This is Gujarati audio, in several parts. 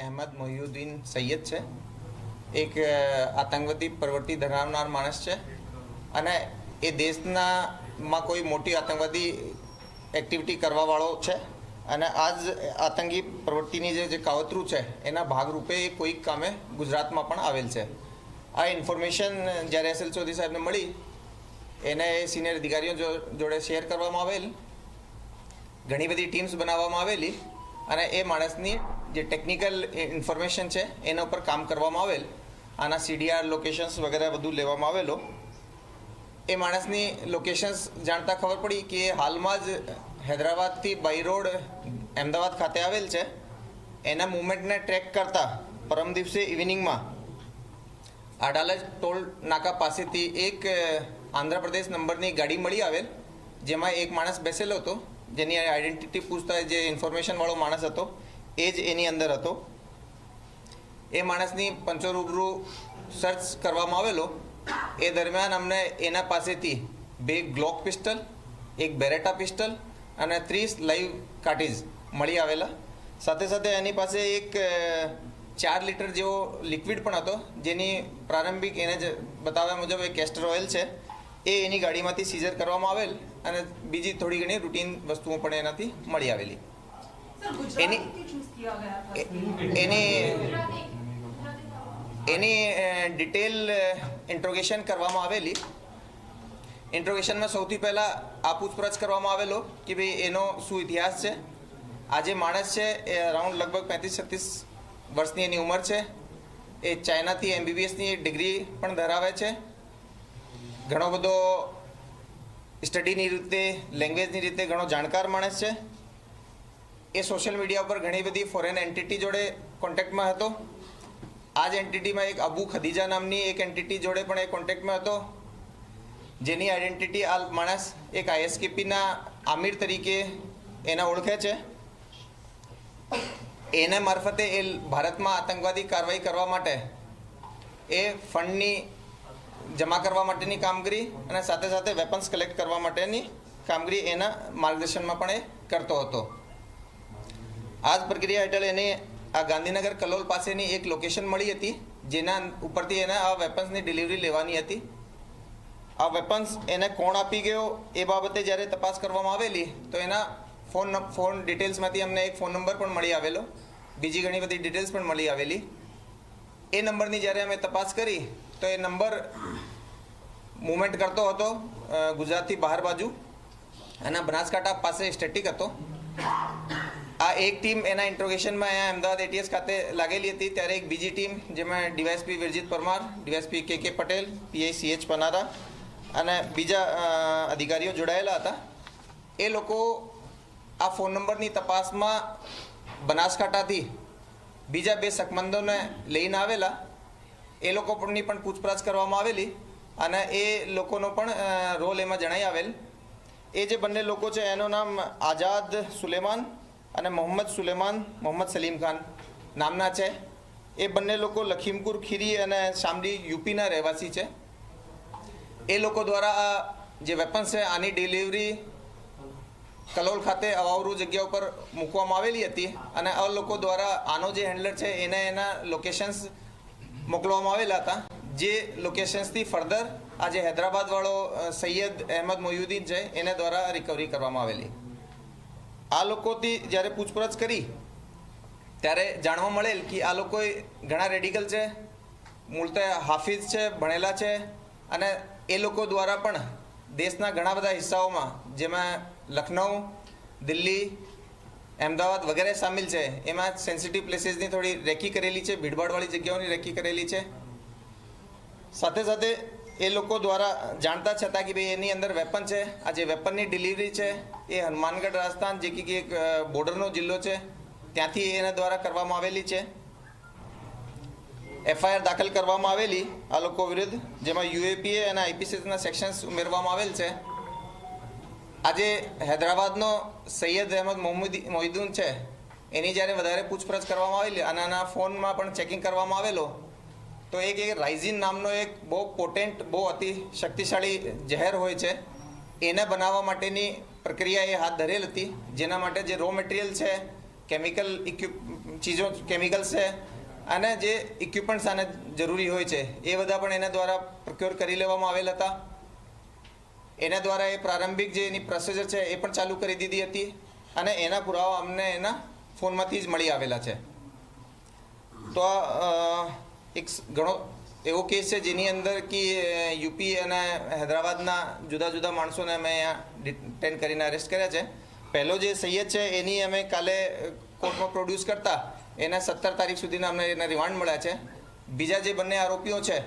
અહેમદ મોહિયુદ્દીન સૈયદ છે. એક આતંકવાદી પ્રવૃત્તિ ધરાવનાર માણસ છે. અને એ દેશના માં કોઈ મોટી આતંકવાદી એક્ટિવિટી કરવાવાળો છે. અને આજ આતંકી પ્રવૃત્તિની જે જે કાવતરું છે, એના ભાગરૂપે એ કોઈક કામે ગુજરાતમાં પણ આવેલ છે. આ ઇન્ફોર્મેશન જ્યારે એસ એલ ચૌધરી સાહેબને મળી, એને એ સિનિયર અધિકારીઓ જોડે શેર કરવામાં આવેલ. ઘણી બધી ટીમ્સ બનાવવામાં આવેલી. અને એ માણસની જે ટેકનિકલ ઇન્ફોર્મેશન છે, એના ઉપર કામ કરવામાં આવેલ. આના સીડીઆર લોકેશન્સ વગેરે બધું લેવામાં આવેલો. એ માણસની લોકેશન્સ જાણતા ખબર પડી કે હાલમાં જ હૈદરાબાદથી બાય રોડ અમદાવાદ ખાતે આવેલ છે. એના મુવમેન્ટને ટ્રેક કરતા પરમ દિવસે ઇવનિંગમાં આડાલજ ટોલ નાકા પાસેથી એક આંધ્રપ્રદેશ નંબરની ગાડી મળી આવેલ, જેમાં એક માણસ બેસેલો હતો. જેની આઈડેન્ટિટી પૂછતા જે ઇન્ફોર્મેશનવાળો માણસ હતો. એ જ એની અંદર હતો. એ માણસની પંચો રૂબરૂ સર્ચ કરવામાં આવેલો. એ દરમિયાન અમને એના પાસેથી બે ગ્લોક પિસ્ટલ એક બેરેટા પિસ્ટલ અને ત્રીસ લાઈવ કાર્ટીજ મળી આવેલા. સાથે સાથે એની પાસે એક ચાર લીટર જેવો લિક્વિડ પણ હતો, જેની પ્રારંભિક એને જ બતાવ્યા મુજબ એક કેસ્ટર ઓઇલ છે. એ એની ગાડીમાંથી સીઝર કરવામાં આવેલ અને બીજી થોડી ઘણી રૂટીન વસ્તુઓ પણ એનાથી મળી આવેલી. એની એની એની ડિટેલ ઇન્ટ્રોગેશન કરવામાં આવેલી. ઇન્ટ્રોગેશનમાં સૌથી પહેલાં આ પૂછપરછ કરવામાં આવેલો કે ભાઈ એનો શું ઇતિહાસ છે? આ જે માણસ છે એ અરાઉન્ડ લગભગ પાંત્રીસ છત્રીસ વર્ષની એની ઉંમર છે. એ ચાઇનાથી એમબીબીએસની ડિગ્રી પણ ધરાવે છે. ઘણો બધો સ્ટડીની રીતે લેંગ્વેજની રીતે ઘણો જાણકાર માણસ છે. એ સોશિયલ મીડિયા ઉપર ઘણી બધી ફોરેન એન્ટિટી જોડે કોન્ટેક્ટમાં હતો. આ જ એન્ટિટીમાં એક અબુ ખદીજા નામની એક એન્ટિટી જોડે પણ એ કોન્ટેક્ટમાં હતો. જેની આઈડેન્ટિટી આ માણસ એક આઈએસકેપીના આમિર તરીકે એને ઓળખે છે. એને મારફતે એ ભારતમાં આતંકવાદી કાર્યવાહી કરવા માટે એ ફંડની જમા કરવા માટેની કામગીરી અને સાથે સાથે વેપન્સ કલેક્ટ કરવા માટેની કામગીરી એના માર્ગદર્શનમાં પણ એ કરતો હતો. આ જ પ્રક્રિયા હેઠળ એને આ ગાંધીનગર કલોલ પાસેની એક લોકેશન મળી હતી, જેના ઉપરથી એને આ વેપન્સની ડિલિવરી લેવાની હતી. આ વેપન્સ એને કોણ આપી ગયો એ બાબતે જ્યારે તપાસ કરવામાં આવેલી, તો એના ફોન ફોન ડિટેલ્સમાંથી અમને એક ફોન નંબર પણ મળી આવેલો. બીજી ઘણી બધી ડિટેલ્સ પણ મળી આવેલી. એ નંબરની જ્યારે અમે તપાસ કરી, તો એ નંબર મુવમેન્ટ કરતો હતો ગુજરાતથી બહાર બાજુ. અને બનાસકાંઠા પાસે સ્ટેટિક હતો. એક ટીમ એના ઇન્ટ્રોગેશનમાં અહીંયા અમદાવાદ એટીએસ ખાતે લાગેલી હતી. ત્યારે એક બીજી ટીમ, જેમાં ડીવાયસપી વિરજીત પરમાર ડીવાયસપી કે કે પટેલ પીઆઈ સીએચ પનારા અને બીજા અધિકારીઓ જોડાયેલા હતા. એ લોકો આ ફોન નંબરની તપાસમાં બનાસકાંઠાથી બીજા બે શકમંદોને લઈને આવેલા. એ લોકો પણની પણ પૂછપરછ કરવામાં આવેલી અને એ લોકોનો પણ રોલ એમાં જણાઈ આવેલ. એ જે બંને લોકો છે, એનું નામ આઝાદ સુલેમાન અને મોહમ્મદ સુલેમાન, મોહમ્મદ સલીમ ખાન નામના છે. એ બંને લોકો લખીમપુર ખીરી અને શામડી યુપીના રહેવાસી છે. એ લોકો દ્વારા આ જે વેપન્સ છે, આની ડિલિવરી કલોલ ખાતે અવાવરૂ જગ્યા ઉપર મૂકવામાં આવેલી હતી અને આ લોકો દ્વારા આનો જે હેન્ડલર છે, એને એના લોકેશન્સ મોકલવામાં આવેલા હતા. જે લોકેશન્સથી ફર્ધર આ જે હૈદરાબાદવાળો સૈયદ અહેમદ મોયુદ્દીન છે, એને દ્વારા રિકવરી કરવામાં આવેલી. આ લોકોથી જ્યારે પૂછપરછ કરી, ત્યારે જાણવા મળેલ કે આ લોકો ઘણા રેડિકલ છે, મૂળતે હાફિઝ છે, ભણેલા છે, અને એ લોકો દ્વારા પણ દેશના ઘણા બધા હિસ્સાઓમાં, જેમાં લખનઉ, દિલ્હી, અમદાવાદ વગેરે સામેલ છે, એમાં સેન્સિટિવ પ્લેસીસની થોડી રેકી કરેલી છે, ભીડભાડવાળી જગ્યાઓની રેકી કરેલી છે. સાથે સાથે એ લોકો દ્વારા જાણતા છતાં કે ભાઈ એની અંદર વેપન છે, આ જે વેપનની ડિલિવરી છે એ હનુમાનગઢ રાજસ્થાન, જે કે એક બોર્ડરનો જિલ્લો છે. ત્યાંથી એના દ્વારા કરવામાં આવેલી છે. એફઆઈઆર દાખલ કરવામાં આવેલી આ લોકો વિરુદ્ધ, જેમાં યુએપીએ અને આઈપીસીના સેક્શન્સ ઉમેરવામાં આવેલ છે. આજે હૈદરાબાદનો સૈયદ અહેમદ મોહમ્મદ, મોહિદ્દીન છે. એની જ્યારે વધારે પૂછપરછ કરવામાં આવેલી અને આના ફોનમાં પણ ચેકિંગ કરવામાં આવેલો. તો એક એક રાઇઝિન નામનો એક બહુ પોટેન્ટ બહુ અતિ શક્તિશાળી ઝેર હોય છે. એને બનાવવા માટેની પ્રક્રિયા એ હાથ ધરેલ હતી. જેના માટે જે રો મટીરિયલ છે કેમિકલ ઇક્વિપ ચીજો કેમિકલ્સ છે, અને જે ઇક્વિપમેન્ટ્સ આને જરૂરી હોય છે, એ બધા પણ એના દ્વારા પ્રક્યોર કરી લેવામાં આવેલ હતા. એના દ્વારા એ પ્રારંભિક જે એની પ્રોસેસર છે, એ પણ ચાલુ કરી દીધી હતી અને એના પુરાવા અમને એના ફોનમાંથી જ મળી આવેલા છે. તો એક ઘણો એવો કેસ છે જેની અંદર કે યુપી અને હૈદરાબાદના જુદા જુદા માણસોને અમે અહીંયા ડિટેન કરીને અરેસ્ટ કર્યા છે. પહેલો જે સૈયદ છે, એની અમે કાલે કોર્ટમાં પ્રોડ્યુસ કરતા. એના સત્તર તારીખ સુધીના અમને એના રિમાન્ડ મળ્યા છે. બીજા જે બંને આરોપીઓ છે,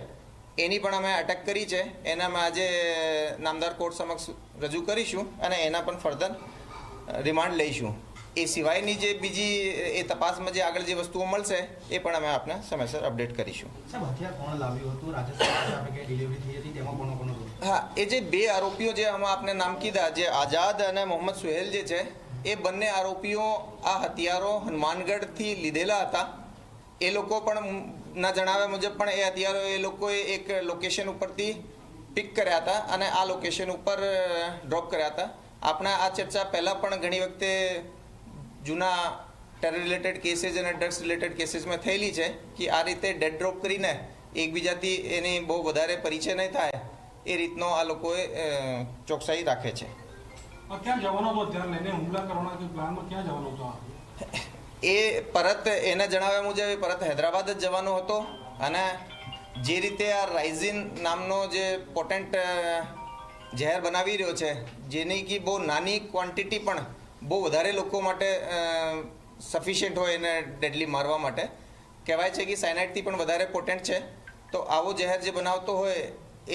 એની પણ અમે અટક કરી છે. એના અમે આજે નામદાર કોર્ટ સમક્ષ રજૂ કરીશું અને એના પણ ફર્ધર રિમાન્ડ લઈશું. એ સિવાયની જે બીજી એ તપાસમાં જે આગળ જે વસ્તુઓ મળશે એ પણ અમે આપને સમયસર અપડેટ કરીશું. હા એ જે બે આરોપીઓ જે અમે આપને નામ કીધા જે આઝાદ અને મોહમ્મદ સુહેલ જે છે એ બંને આરોપીઓ આ હથિયારો હનુમાનગઢથી લીધેલા હતા. એ લોકો પણ ના જણાવ્યા મુજબ પણ એ હથિયારો એ લોકોએ એક લોકેશન ઉપરથી પિક કર્યા હતા અને આ લોકેશન ઉપર ડ્રોપ કર્યા હતા. આપણા આ ચર્ચા પહેલાં પણ ઘણી વખતે જૂના ટેરર રિલેટેડ કેસીસ અને ડ્રગ્સ રિલેટેડ કેસીસમાં થયેલી છે કે આ રીતે ડેડ ડ્રોપ કરીને એકબીજાથી એની બહુ વધારે પરિચય નહીં થાય એ રીતનો આ લોકોએ ચોકસાઈ રાખે છે? એ પરત એના જણાવ્યા મુજબ એ પરત હૈદરાબાદ જ જવાનો હતો અને જે રીતે આ રાઇઝિન નામનો જે પોટેન્ટ ઝેર બનાવી રહ્યો છે જેની કે બહુ નાની ક્વોન્ટિટી પણ બહુ વધારે લોકો માટે સફિશિયન્ટ હોય એને ડેડલી મારવા માટે. કહેવાય છે કે સાયનાઇડથી પણ વધારે પોટેન્ટ છે. તો આવો જહેર જે બનાવતો હોય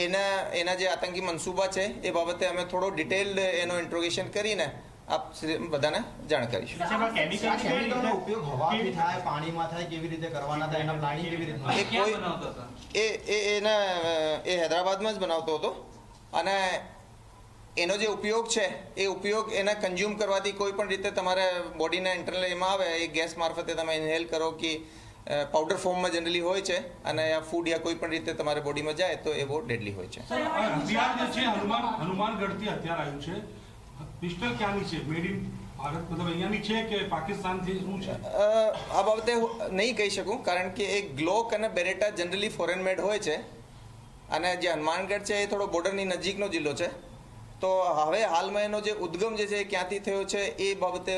એના એના જે આતંકી મનસૂબા છે એ બાબતે અમે થોડો ડિટેલ્ડ એનો ઇન્ટ્રોગેશન કરીને આપ બધાને જાણ કરીશું સાહેબ આ કેમિકલનો ઉપયોગ હવાથી થાય પાણીમાં થાય કેવી રીતે કરવાના થાય એના પ્લાનિંગ કેવી રીતના એ કોઈ એ એ એના એ હૈદરાબાદમાં જ બનાવતો હતો. અને એનો જે ઉપયોગ છે એ ઉપયોગ એને કન્ઝ્યુમ કરવાથી કોઈ પણ રીતે તમારે બોડીના ઇન્ટરનલ એમાં આવે એ ગેસ મારફતે તમે ઇન્હેલ કરો કે પાવડર ફોર્મમાં જનરલી હોય છે અને આ ફૂડ યા કોઈ પણ રીતે તમારે બોડીમાં જાય તો એ બહુ ડેડલી હોય છે. હનુમાનગઢથી હથિયાર આવ્યું છે. પિસ્ટલ ક્યાંની છે? Made in Bharat? મતલબ અહીંયાની છે કે પાકિસ્તાનથી શું છે? આ બાબતે નહીં કહી શકું કારણ કે એ ગ્લોક અને બેરેટા જનરલી ફોરેન મેડ હોય છે. અને જે હનુમાનગઢ છે એ થોડો બોર્ડરની નજીકનો જિલ્લો છે. તો હવે હાલમાં એનો જે ઉદ્ગમ જે છે એ ક્યાંથી થયો છે એ બાબતે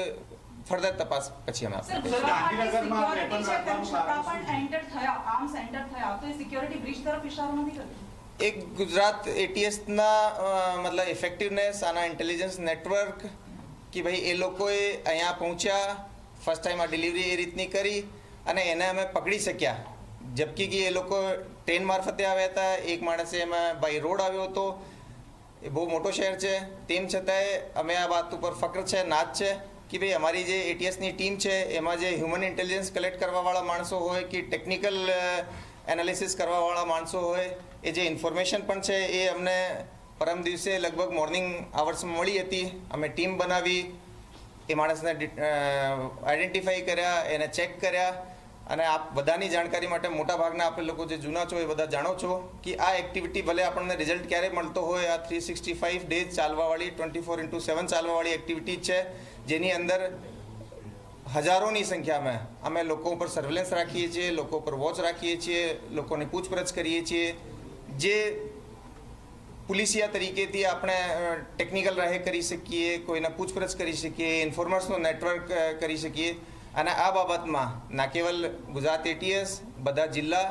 ફર્ધર તપાસ પછી અમે એક ગુજરાત એટીએસના મતલબ ઇફેક્ટિવનેસ આના ઇન્ટેલિજન્સ નેટવર્ક કે ભાઈ એ લોકોએ અહીંયા પહોંચ્યા ફર્સ્ટ ટાઈમ આ ડિલિવરી એ રીતની કરી અને એને અમે પકડી શક્યા. જબકી કે એ લોકો ટ્રેન મારફતે આવ્યા હતા એક માણસે એમાં બાય રોડ આવ્યો હતો. એ બહુ મોટો શહેર છે. તેમ છતાંય અમે આ વાત ઉપર ફક્ર છે નાચ છે કે ભાઈ અમારી જે એટીએસની ટીમ છે, એમાં જે હ્યુમન ઇન્ટેલિજન્સ કલેક્ટ કરવાવાળા માણસો હોય કે ટેકનિકલ એનાલિસિસ કરવાવાળા માણસો હોય, એ જે ઇન્ફોર્મેશન પણ છે એ અમને પરમ દિવસે લગભગ મોર્નિંગ આવર્સમાં મળી હતી. અમે ટીમ બનાવી, એ માણસને આઈડેન્ટિફાઈ કર્યા, એને ચેક કર્યા અને આપ બધાની જાણકારી માટે મોટાભાગના આપણે લોકો જે જૂના છો એ બધા જાણો છો કે આ એક્ટિવિટી ભલે આપણને રિઝલ્ટ ક્યારે મળતો હોય, આ થ્રી સિક્સટી ફાઇવ ડેઝ ચાલવાવાળી ટ્વેન્ટી ફોર ઇન્ટુ સેવન ચાલવાવાળી એક્ટિવિટી છે, જેની અંદર હજારોની સંખ્યામાં અમે લોકો ઉપર સર્વેલન્સ રાખીએ છીએ, લોકો ઉપર વોચ રાખીએ છીએ, લોકોની પૂછપરછ કરીએ છીએ. જે પોલીસિયા તરીકેથી આપણે ટેકનિકલ રાહે કરી શકીએ, કોઈને પૂછપરછ કરી શકીએ ઇન્ફોર્મર્સનો નેટવર્ક કરી શકીએ અને આ બાબતમાં ના કેવલ ગુજરાત એટીએસ બધા જિલ્લા,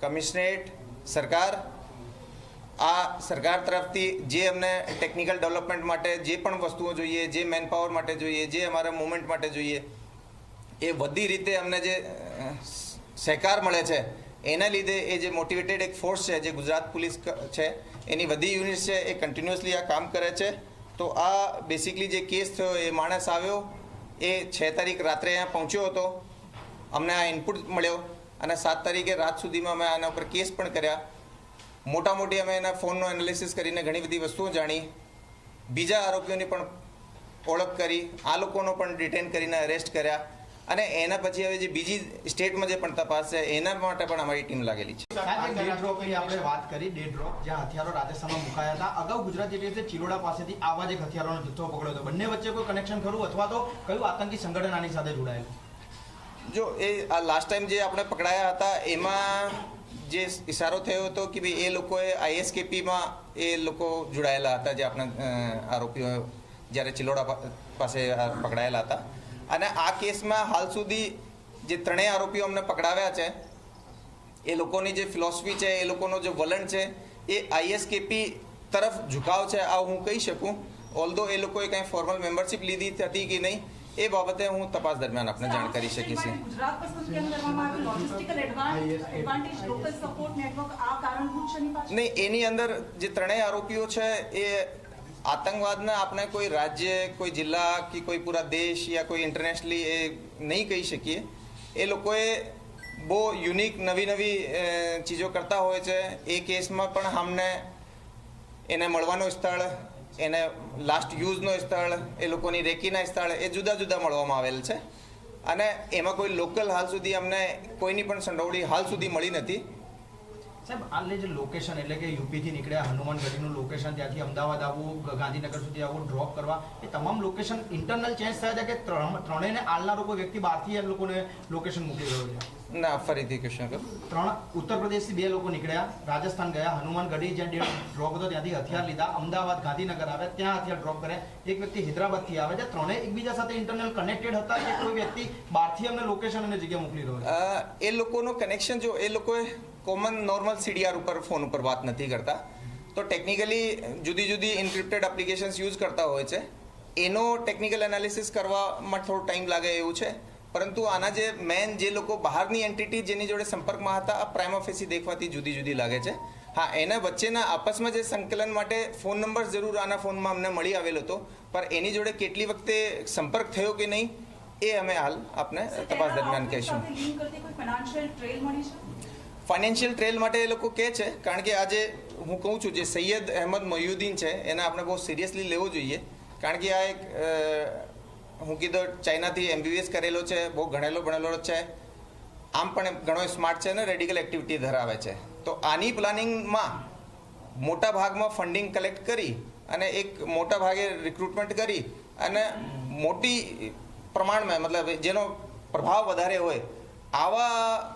કમિશનરેટ, સરકાર, આ સરકાર તરફથી જે અમને ટેકનિકલ ડેવલપમેન્ટ માટે જે પણ વસ્તુઓ જોઈએ, જે મેનપાવર માટે જોઈએ, જે અમારા મુવમેન્ટ માટે જોઈએ, એ બધી રીતે અમને જે સહકાર મળે છે, એના લીધે એ જે મોટિવેટેડ એક ફોર્સ છે, જે ગુજરાત પોલીસ છે, એની બધી યુનિટ છે, એ કન્ટિન્યુઅસલી આ કામ કરે છે. તો આ બેસિકલી જે કેસ થયો, એ માણસ આવ્યો એ છ તારીખ રાત્રે અહીંયા પહોંચ્યો હતો. અમને આ ઇનપુટ મળ્યો અને સાત તારીખે રાત સુધીમાં અમે આના ઉપર કેસ પણ કર્યા. મોટા મોટી અમે એના ફોનનો એનાલિસિસ કરીને ઘણી બધી વસ્તુઓ જાણી. બીજા આરોપીઓની પણ ઓળખ કરી. આ લોકોનો પણ ડિટેન કરીને અરેસ્ટ કર્યા. અને એના પછી હવે જે બીજી સ્ટેટમાં જે પણ તપાસ છે એના માટે પણ અમારી ટીમ લાગેલી છે. આપણે વાત કરી ડે ડ્રોપ જ્યાં હથિયારો રાજસ્થાનમાં મુકાયા હતા. અગાઉ ગુજરાત રીતે ચિલોડા પાસેથી આવા જ એક હથિયારોનો જથ્થો પકડ્યો હતો. બંને વચ્ચે કોઈ કનેક્શન ખરું અથવા તો કયું આતંકી સંગઠન આની સાથે જોડાયેલું? જો એ આ લાસ્ટ ટાઈમ જે આપણે પકડાયા હતા એમાં જે ઇશારો થયો હતો કે ભાઈ એ લોકોએ આઈએસકેપીમાં એ લોકો જોડાયેલા હતા જે આપણે આરોપીઓ જ્યારે ચિલોડા પાસે પકડાયેલા હતા. અને આ કેસમાં હાલ સુધી જે ત્રણેય આરોપીઓ અમને પકડાવ્યા છે એ લોકોની જે ફિલોસફી છે એ લોકોનો જે વલણ છે એ આઈએસકેપી તરફ ઝુકાવ છે આ હું કહી શકું. ઓલ્ધો એ લોકોએ કંઈ ફોર્મલ મેમ્બરશિપ લીધી હતી કે નહીં એ બાબતે હું તપાસ દરમિયાન આપને જાણ કરી શકીશ. નહીં એની અંદર જે ત્રણેય આરોપીઓ છે એ આતંકવાદના આપણે કોઈ રાજ્ય, કોઈ જિલ્લા કે કોઈ પૂરા દેશ યા કોઈ ઇન્ટરનેશનલી એ નહીં કહી શકીએ. એ લોકોએ બહુ યુનિક નવી નવી ચીજો કરતા હોય છે. એ કેસમાં પણ અમને એને મળવાનો સ્થળ, એને લાસ્ટ યુઝનો સ્થળ, એ લોકોની રેકીના સ્થળ એ જુદા જુદા મળવામાં આવેલ છે. અને એમાં કોઈ લોકલ હાલ સુધી અમને કોઈની પણ સંડોવણી હાલ સુધી મળી નથી. સાહેબ આલે જે લોકેશન એટલે કે યુપીથી નીકળ્યા હનુમાન ગઢીનું લોકેશન ત્યાંથી અમદાવાદ આવવું ગાંધીનગર સુધી આવવું ડ્રોપ કરવા એ તમામ લોકેશન ઇન્ટરનલ ચેન્જ થયા છે કે ત્રણ- ત્રણેયને આલનારો કોઈ વ્યક્તિ બહારથી એ લોકોને લોકેશન મોકલી રહ્યો છે? ના ફરીથી ક્વેશ્ચન કરો ત્રણ ઉત્તર પ્રદેશથી બે લોકો નીકળ્યા રાજસ્થાન ગયા હનુમાનગઢી જ્યાં ડ્રોપ હતો ત્યાંથી હથિયાર લીધા અમદાવાદ ગાંધીનગર આવે ત્યાં હથિયાર ડ્રોપ કરે એક વ્યક્તિ હૈદરાબાદથી આવે છે ત્રણેય એકબીજા સાથે ઇન્ટરનલ કનેક્ટેડ હતા કે કોઈ વ્યક્તિ બહારથી અમને લોકેશન અને જગ્યા મોકલી રહ્યો એ લોકોનો કનેક્શન જો એ લોકોએ કોમન નોર્મલ સીડીઆર ઉપર ફોન ઉપર વાત નથી કરતા. તો ટેકનિકલી જુદી જુદી ઇન્ક્રિપ્ટેડ એપ્લિકેશન્સ યુઝ કરતા હોય છે. એનો ટેકનિકલ એનાલિસિસ કરવામાં થોડો ટાઈમ લાગે એવું છે. પરંતુ આના જે મેન જે લોકો બહારની એન્ટિટી જેની જોડે સંપર્કમાં હતા આ પ્રાઇમ ઓફિસી દેખવાથી જુદી જુદી લાગે છે. હા એના વચ્ચેના આપસમાં જે સંકલન માટે ફોન નંબર જરૂર આના ફોનમાં અમને મળી આવેલો હતો. પણ એની જોડે કેટલી વખતે સંપર્ક થયો કે નહીં એ અમે હાલ આપને તપાસ દરમિયાન કહીશું સાથે લિંક કરતી કોઈ ફાઇનાન્શિયલ ટ્રેલ માટે એ લોકો કહે છે, કારણ કે આજે હું કહું છું, જે સૈયદ અહેમદ મયુદ્દીન છે, એને આપણે બહુ સિરિયસલી લેવો જોઈએ. કારણ કે આ એક હું કીધું ચાઇનાથી એમબીબીએસ કરેલો છે, બહુ ભણેલો ભણેલો છે. આમ પણ ઘણો સ્માર્ટ છે અને રેડિકલ એક્ટિવિટી ધરાવે છે. તો આની પ્લાનિંગમાં મોટા ભાગમાં ફંડિંગ કલેક્ટ કરી અને એક મોટા ભાગે રિક્રુટમેન્ટ કરી અને મોટી પ્રમાણમાં, મતલબ જેનો પ્રભાવ વધારે હોય, આવા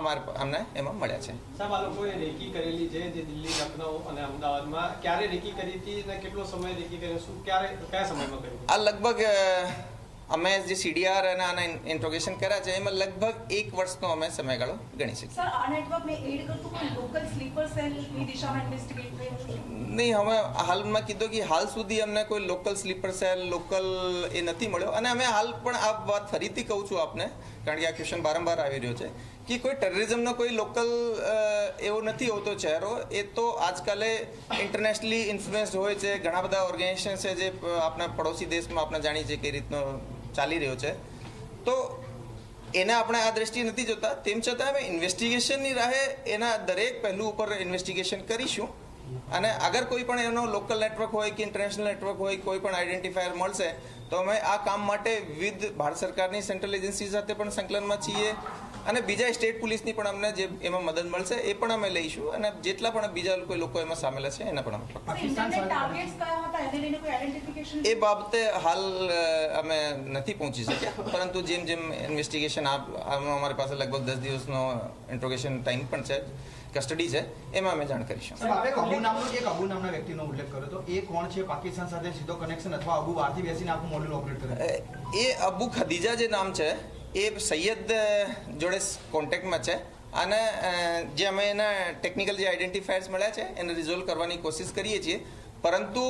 અમારે અમને એમાં મળ્યા છે. સાહેબ આ લોકોએ રેકી કરેલી છે જે દિલ્હી લખનઉ અને અમદાવાદમાં ક્યારે રેકી કરી હતી અને કેટલો સમય રેકી કર્યો? શું ક્યારે કયા સમયમાં કર્યું આ લગભગ અમે જે સીડીઆર અને આના ઇન્ટ્રોગેશન કર્યા છે એમાં લગભગ એક વર્ષનો અમે સમયગાળો ગણી શકીએ. સર આ નેટવર્કને એડ કરતું કોઈ લોકલ સ્લીપર સેલની દિશામાં ઇન્વેસ્ટિગેટ થયું છે? નહીં અમે હાલમાં કીધું કે હાલ સુધી અમને કોઈ લોકલ સ્લીપર સેલ લોકલ એ નથી મળ્યો. અને અમે હાલ પણ આ વાત ફરીથી કહું છું આપને કારણ કે આ ક્વેશ્ચન વારંવાર આવી રહ્યો છે. કે કોઈ ટેરરિઝમનો કોઈ લોકલ એવો નથી હોતો ચહેરો, એ તો આજકાલે ઇન્ટરનેશનલી ઇન્ફ્લુએન્સ હોય છે, ઘણા બધા ઓર્ગેનાઇઝેશન છે જે આપણા પડોશી દેશમાં આપણે જાણીએ છીએ કઈ રીતનો ચાલી રહ્યો છે. તો એને આપણે આ દ્રષ્ટિએ નથી જોતા. તેમ છતાં અમે ઇન્વેસ્ટિગેશનની રાહે એના દરેક પહેલું ઉપર ઇન્વેસ્ટિગેશન કરીશું. અને અગર કોઈ પણ એનો લોકલ નેટવર્ક હોય કે ઇન્ટરનેશનલ નેટવર્ક હોય, કોઈ પણ આઈડેન્ટિફાયર મળશે, તો અમે આ કામ માટે વિવિધ ભારત સરકારની સેન્ટ્રલ એજન્સી સાથે પણ સંકલનમાં છીએ. અને બીજા સ્ટેટ પોલીસની પણ અમને જે એમાં મદદ મળશે એ પણ અમે લઈશું અને જેટલા પણ બીજા કોઈ લોકો એમાં સામેલ છે એના પણ અમે પાકિસ્તાન ઇન્ટરનેટ સાથે ટાર્ગેટ્સ કયા હતા? એને લઈને કોઈ આઈડેન્ટિફિકેશન એ બાબતે હાલ અમે નથી પહોંચી શક્યા. પરંતુ જેમ જેમ ઇન્વેસ્ટિગેશન અમારી પાસે લગભગ દસ દિવસનો ઇન્ટ્રોગેશન ટાઈમ પણ છે કસ્ટડી છે એમાં અમે જાણ કરીશું. એક અબુ નામનો એક અબુ નામના વ્યક્તિનો ઉલ્લેખ કર્યો તો એ કોણ છે? પાકિસ્તાન સાથે સીધો કનેક્શન અથવા અબુ બહારથી બેસીને આખું મોડ્યુલ ઓપરેટ કરે એ અબુ ખદીજા જે નામ છે એ સૈયદ જોડે કોન્ટેક્ટમાં છે. અને જે અમે એના ટેકનિકલ જે આઈડેન્ટિફાયર્સ મળ્યા છે, એને રિઝોલ્વ કરવાની કોશિશ કરીએ છીએ. પરંતુ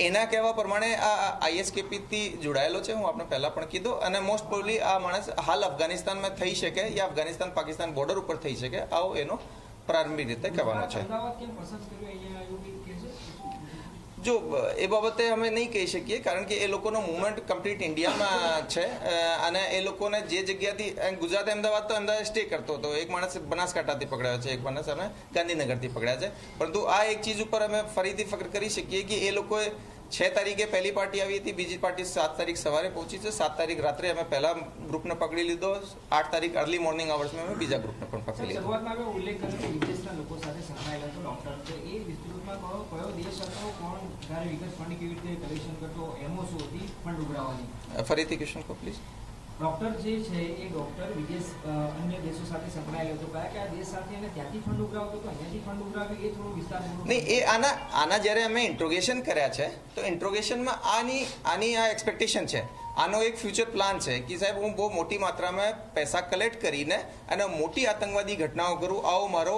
એના કહેવા પ્રમાણે આ આઈએસકેપીથી જોડાયેલો છે. હું આપણે પહેલાં પણ કીધું. અને મોસ્ટ પ્રોબલી આ માણસ હાલ અફઘાનિસ્તાનમાં થઈ શકે યા અફઘાનિસ્તાન પાકિસ્તાન બોર્ડર ઉપર થઈ શકે, આવો એનો પ્રારંભિક રીતે કહેવાનો છે. જો, એ બાબતે અમે નહીં કહી શકીએ, કારણ કે એ લોકોનો મુવમેન્ટ કમ્પ્લીટ ઇન્ડિયામાં છે અને એ લોકોને જે જગ્યાથી ગુજરાત અમદાવાદ તો અમદાવાદ સ્ટે કરતો હતો, એક માણસ બનાસકાંઠાથી પકડાયો છે, એક માણસ અમે ગાંધીનગરથી પકડ્યા છે. પરંતુ આ એક ચીજ ઉપર અમે ફરીથી ફક્ર કરી શકીએ કે એ લોકોએ છ તારીખે પહેલી પાર્ટી આવી હતી બીજી પાર્ટી સાત તારીખ સવારે પહોંચી છે. સાત તારીખ રાત્રે અમે પહેલા ગ્રુપને પકડી લીધો. આઠ તારીખ અર્લી મોર્નિંગ અવર્સમાં અમે બીજા ગ્રુપને પણ પકડી લીધો. ફરીથી ક્વેશ્ચન કહો પ્લીઝ ડોક્ટર જે છે એ ડોક્ટર વિદેશ અન્ય દેશો સાથે સંકળાયેલો હતો. કયા કયા દેશ સાથે અને ત્યાંથી ફંડ ઉઘરાવતો હતો, અહીંયાથી ફંડ ઉઘરાવ્યું એ થોડું વિસ્તાર નહીં, એ આના આના જ્યારે અમે ઇન્ટ્રોગેશન કર્યા છે, તો ઇન્ટ્રોગેશનમાં આની આની આ એક્સપેક્ટેશન છે. આનો એક ફ્યુચર પ્લાન છે કે સાહેબ, હું બહુ મોટી માત્રામાં પૈસા કલેક્ટ કરીને અને મોટી આતંકવાદી ઘટનાઓ કરું, આવો મારો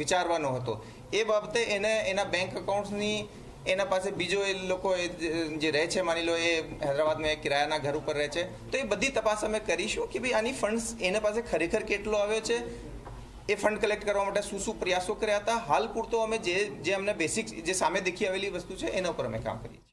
વિચારવાનો હતો. એ બાબતે એને, એના બેંક અકાઉન્ટ્સની એના પાસે બીજો એ લોકો જે- રહે છે, માની લો એ હૈદરાબાદમાં કિરાયાના ઘર ઉપર રહે છે, તો એ બધી તપાસ અમે કરીશું કે ભાઈ આની ફંડ્સ એના પાસે ખરેખર કેટલો આવ્યો છે, એ ફંડ કલેક્ટ કરવા માટે શું શું પ્રયાસો કર્યા હતા. હાલ પૂરતો અમે જે જે અમને બેસિક જે સામે દેખી આવેલી વસ્તુ છે, એના ઉપર અમે કામ કરીએ છીએ.